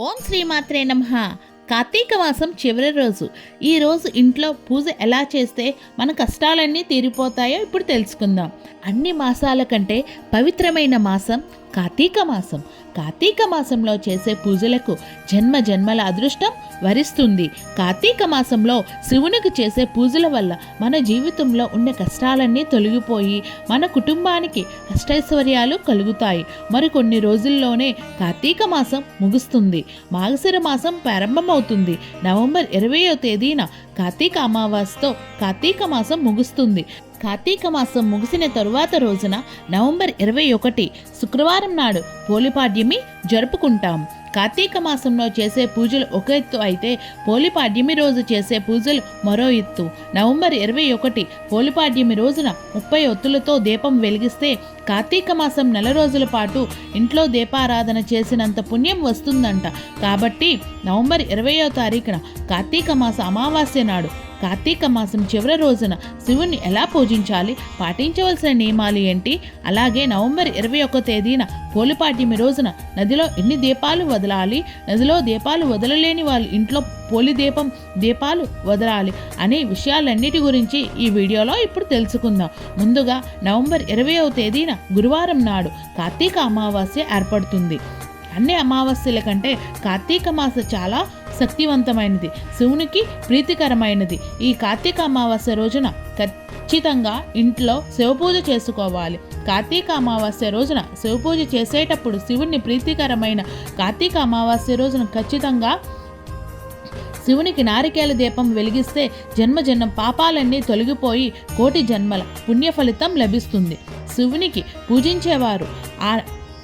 ఓం శ్రీమాత్రే నమ. కార్తీక మాసం చివరి రోజు. ఈ రోజు ఇంట్లో పూజ ఎలా చేస్తే మన కష్టాలన్నీ తీరిపోతాయో ఇప్పుడు తెలుసుకుందాం. అన్ని మాసాల కంటే పవిత్రమైన మాసం కార్తీక మాసం. కార్తీక మాసంలో చేసే పూజలకు జన్మ జన్మల అదృష్టం వరిస్తుంది. కార్తీక మాసంలో శివునికి చేసే పూజల వల్ల మన జీవితంలో ఉండే కష్టాలన్నీ తొలగిపోయి మన కుటుంబానికి అష్టైశ్వర్యాలు కలుగుతాయి. మరికొన్ని రోజుల్లోనే కార్తీక మాసం ముగుస్తుంది. మాగశిర మాసం ప్రారంభమవుతుంది. నవంబర్ ఇరవయో తేదీన కార్తీక అమావాస్యతో కార్తీక మాసం ముగుస్తుంది. కార్తీక మాసం ముగిసిన తరువాత రోజున నవంబర్ ఇరవై ఒకటి శుక్రవారం నాడు పోలిపాడ్యమి జరుపుకుంటాం. కార్తీక మాసంలో చేసే పూజలు ఒక ఎత్తు అయితే పోలిపాడ్యమి రోజు చేసే పూజలు మరో ఎత్తు. నవంబర్ ఇరవై ఒకటి పోలిపాడ్యమి రోజున ముప్పై ఒత్తులతో దీపం వెలిగిస్తే కార్తీక మాసం నెల రోజుల పాటు ఇంట్లో దీపారాధన చేసినంత పుణ్యం వస్తుందంట. కాబట్టి నవంబర్ ఇరవయో తారీఖున కార్తీక మాస అమావాస్య నాడు కార్తీక మాసం చివరి రోజున శివుణ్ణి ఎలా పూజించాలి పాటించవలసిన నియమాలు ఏంటి? అలాగే నవంబర్ ఇరవై ఒక్క తేదీన పోలిపాటిమి రోజున నదిలో ఎన్ని దీపాలు వదలాలి నదిలో దీపాలు వదలలేని వాళ్ళు ఇంట్లో పోలి దీపం దీపాలు వదలాలి అనే విషయాలన్నిటి గురించి ఈ వీడియోలో ఇప్పుడు తెలుసుకుందాం. ముందుగా నవంబర్ ఇరవయవ తేదీన గురువారం నాడు కార్తీక అమావాస్య ఏర్పడుతుంది. అన్ని అమావాస్యల కంటే కార్తీక మాస చాలా శక్తివంతమైనది. శివునికి ప్రీతికరమైనది. ఈ కార్తీక అమావాస్య రోజున ఖచ్చితంగా ఇంట్లో శివపూజ చేసుకోవాలి. కార్తీక అమావాస్య రోజున శివపూజ చేసేటప్పుడు శివుని ప్రీతికరమైన కార్తీక అమావాస్య రోజున ఖచ్చితంగా శివునికి నారికేల దీపం వెలిగిస్తే జన్మ జన్మ పాపాలన్నీ తొలగిపోయి కోటి జన్మల పుణ్య ఫలితం లభిస్తుంది. శివునికి పూజించేవారు ఆ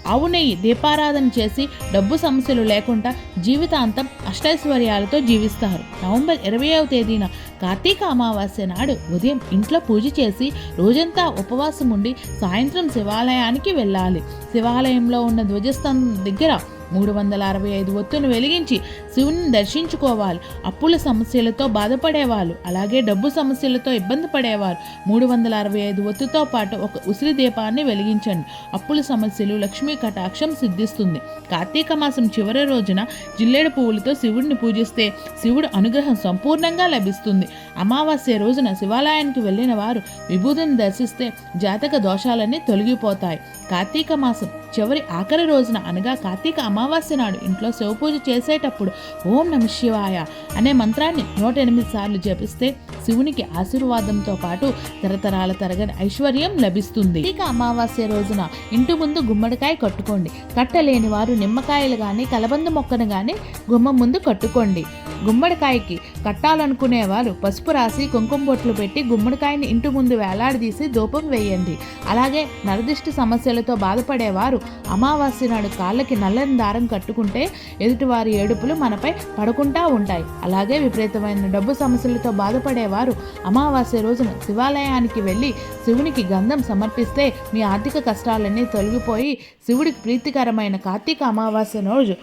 అవునయ్యి దీపారాధన చేసి డబ్బు సమస్యలు లేకుండా జీవితాంతం అష్టైశ్వర్యాలతో జీవిస్తారు. నవంబర్ ఇరవైవ తేదీన కార్తీక అమావాస్య నాడు ఉదయం ఇంట్లో పూజ చేసి రోజంతా ఉపవాసం ఉండి సాయంత్రం శివాలయానికి వెళ్ళాలి. శివాలయంలో ఉన్న ధ్వజస్తంభం దగ్గర మూడు వందల అరవై ఐదు ఒత్తును వెలిగించి శివుని దర్శించుకోవాలి. అప్పుల సమస్యలతో బాధపడేవాళ్ళు అలాగే డబ్బు సమస్యలతో ఇబ్బంది పడేవారు. మూడు వందల అరవై ఐదు ఒత్తుతో పాటు ఒక ఉసిరి దీపాన్ని వెలిగించండి. అప్పుల సమస్యలు లక్ష్మీ కటాక్షం సిద్ధిస్తుంది. కార్తీక మాసం చివరి రోజున జిల్లేడు పువ్వులతో శివుడిని పూజిస్తే శివుడు అనుగ్రహం సంపూర్ణంగా లభిస్తుంది. అమావాస్య రోజున శివాలయానికి వెళ్ళిన వారు విభూతిని దర్శిస్తే జాతక దోషాలన్నీ తొలగిపోతాయి. కార్తీక మాసం చివరి ఆఖరి రోజున అనగా కార్తీక అమావాస్య నాడు ఇంట్లో శివపూజ చేసేటప్పుడు ఓం నమ శివాయ అనే మంత్రాన్ని నూట ఎనిమిది సార్లు జపిస్తే శివునికి ఆశీర్వాదంతో పాటు తరతరాల తరగని ఐశ్వర్యం లభిస్తుంది. ఇక అమావాస్య రోజున ఇంటి ముందు గుమ్మడికాయ కట్టుకోండి. కట్టలేని వారు నిమ్మకాయలు కానీ కలబంద మొక్కను కానీ గుమ్మం ముందు కట్టుకోండి. గుమ్మడికాయకి కట్టాలనుకునేవారు పసుపు రాసి కుంకుమ బొట్లు పెట్టి గుమ్మడికాయని ఇంటి ముందు వేలాడదీసి ధూపం వేయండి. అలాగే నరదిష్టి సమస్యలతో బాధపడేవారు అమావాస్య నాడు కాళ్ళకి నల్లని దారం కట్టుకుంటే ఎదుటివారి ఏడుపులు మనపై పడకుండా ఉంటాయి. అలాగే విపరీతమైన డబ్బు సమస్యలతో బాధపడేవారు అమావాస్య రోజున శివాలయానికి వెళ్ళి శివునికి గంధం సమర్పిస్తే మీ ఆర్థిక కష్టాలన్నీ తొలగిపోయి శివుడికి ప్రీతికరమైన కార్తీక అమావాస్య రోజు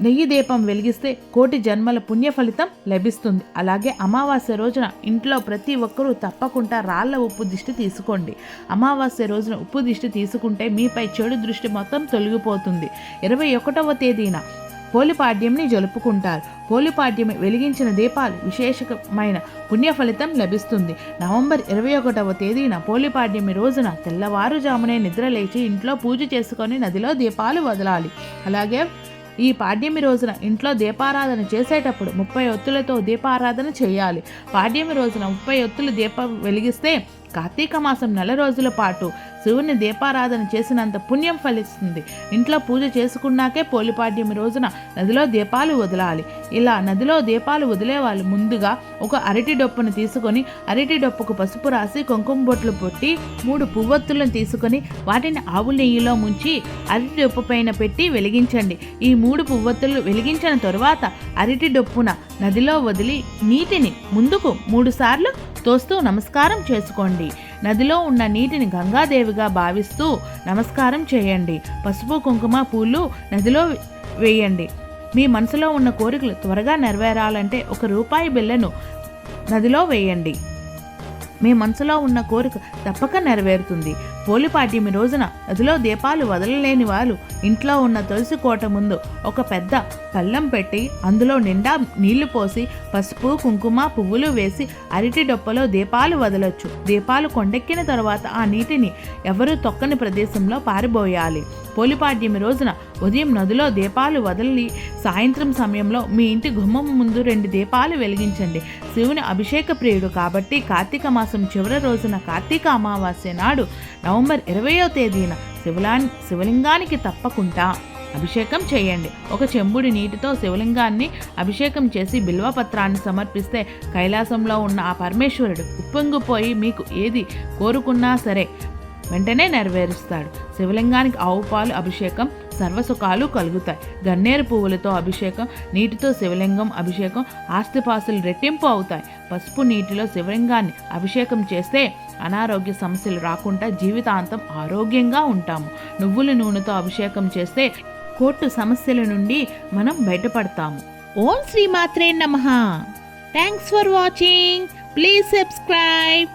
నెయ్యి దీపం వెలిగిస్తే కోటి జన్మల పుణ్య ఫలితం లభిస్తుంది. అలాగే అమావాస్య రోజున ఇంట్లో ప్రతి ఒక్కరూ తప్పకుండా రాళ్ళ ఉప్పు దిష్టి తీసుకోండి. అమావాస్య రోజున ఉప్పు దిష్టి తీసుకుంటే మీపై చెడు దృష్టి మొత్తం తొలగిపోతుంది. ఇరవై ఒకటవ తేదీన పోలిపాడ్యంని జరుపుకుంటారు. పోలిపాడ్యమి వెలిగించిన దీపాలు విశేషమైన పుణ్య ఫలితం లభిస్తుంది. నవంబర్ ఇరవై ఒకటవ తేదీన పోలిపాడ్యమి రోజున తెల్లవారుజామునే నిద్రలేచి ఇంట్లో పూజ చేసుకొని నదిలో దీపాలు వదలాలి. అలాగే ఈ పాడ్యమి రోజున ఇంట్లో దీపారాధన చేసేటప్పుడు ముప్పై ఒత్తులతో దీపారాధన చేయాలి. పాడ్యమి రోజున ముప్పై ఒత్తులు దీపం వెలిగిస్తే కార్తీక మాసం నెల రోజుల పాటు శివుని దీపారాధన చేసినంత పుణ్యం ఫలిస్తుంది. ఇంట్లో పూజ చేసుకున్నాకే పోలిపాడ్యమి రోజున నదిలో దీపాలు వదలాలి. ఇలా నదిలో దీపాలు వదిలే వాళ్ళు ముందుగా ఒక అరటి డొప్పును తీసుకొని అరటి డొప్పుకు పసుపు రాసి కుంకుమ బొట్లు పొట్టి మూడు పువ్వొత్తులను తీసుకొని వాటిని ఆవు నెయ్యిలో ముంచి అరటి డొప్పు పైన పెట్టి వెలిగించండి. ఈ మూడు పువ్వొత్తులు వెలిగించిన తరువాత అరటి డొప్పున నదిలో వదిలి నీటిని ముందుకు మూడు సార్లు తోస్తూ నమస్కారం చేసుకోండి. నదిలో ఉన్న నీటిని గంగాదేవిగా భావిస్తూ నమస్కారం చేయండి. పసుపు కుంకుమ పూలు నదిలో వేయండి. మీ మనసులో ఉన్న కోరికలు త్వరగా నెరవేరాలంటే ఒక రూపాయి బిళ్ళను నదిలో వేయండి. మీ మనసులో ఉన్న కోరిక తప్పక నెరవేరుతుంది. పోలిపాటిమి రోజున నదిలో దీపాలు వదలలేని వారు ఇంట్లో ఉన్న తులసి కోట ముందు ఒక పెద్ద పళ్ళం పెట్టి అందులో నిండా నీళ్ళు పోసి పసుపు కుంకుమ పువ్వులు వేసి అరటి డొప్పలో దీపాలు వదలొచ్చు. దీపాలు కొండెక్కిన తర్వాత ఆ నీటిని ఎవరు తొక్కని ప్రదేశంలో పారిపోయాలి. పోలిపాడ్యమి రోజున ఉదయం నదిలో దీపాలు వదలని సాయంత్రం సమయంలో మీ ఇంటి గుమ్మం ముందు రెండు దీపాలు వెలిగించండి. శివుని అభిషేక ప్రియుడు కాబట్టి కార్తీక మాసం చివరి రోజున కార్తీక అమావాస్య నాడు నవంబర్ ఇరవయో తేదీన శివలా శివలింగానికి తప్పకుండా అభిషేకం చేయండి. ఒక చెంబుడి నీటితో శివలింగాన్ని అభిషేకం చేసి బిల్వపత్రాన్ని సమర్పిస్తే కైలాసంలో ఉన్న ఆ పరమేశ్వరుడు ఉప్పొంగిపోయి మీకు ఏది కోరుకున్నా సరే వెంటనే నెరవేరుస్తాడు. శివలింగానికి ఆవు పాలు అభిషేకం సర్వసుఖాలు కలుగుతాయి. గన్నేరు పువ్వులతో అభిషేకం నీటితో శివలింగం అభిషేకం ఆస్తిపాస్తులు రెట్టింపు అవుతాయి. పసుపు నీటిలో శివలింగాన్ని అభిషేకం చేస్తే అనారోగ్య సమస్యలు రాకుండా జీవితాంతం ఆరోగ్యంగా ఉంటాము. నువ్వుల నూనెతో అభిషేకం చేస్తే కోర్టు సమస్యల నుండి మనం బయటపడతాము. ఓం శ్రీ మాత్రే నమ. Thanks for watching please subscribe